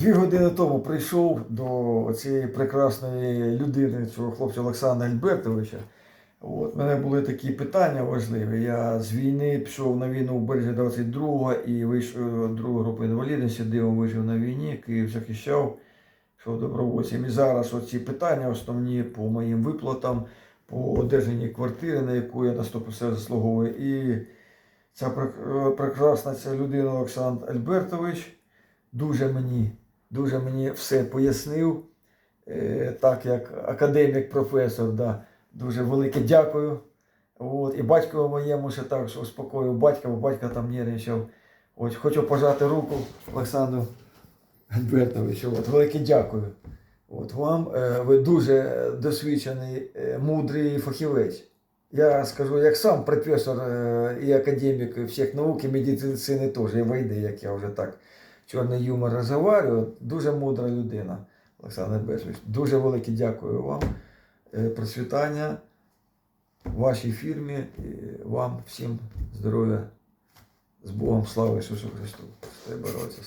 Дві години тому прийшов до цієї прекрасної людини, цього хлопця Олександра Альбертовича. От, мене були такі питання важливі. Я з війни пішов на війну в березні 22-го і вийшов другу групу інвалідності, дивом вижив на війні, Київ захищав, пішов добровольцем. І зараз оці питання основні по моїм виплатам, по одержанні квартири, на яку я на 100% заслуговую. І ця прекрасна ця людина Олександр Альбертович дуже мені, дуже мені все пояснив. Е, так як академік, професор, да, дуже велике дякую. От, і батькові моєму ще так, що успокоїв батька, бо батько там нервничав. От, хочу пожати руку Олександру Альбертовичу. От, велике дякую. От, вам е, ви дуже досвідчений, е, мудрий фахівець. Я скажу, як сам професор і академік всіх наук і медицини теж, і війни, як я вже так чорний юмор розговорюю. Дуже мудра людина, Олександр Бесович. Дуже велике дякую вам. Е, Процвітання вашій фірмі, вам всім здоров'я з Богом, слава Ісусу Христу. Хай бороться.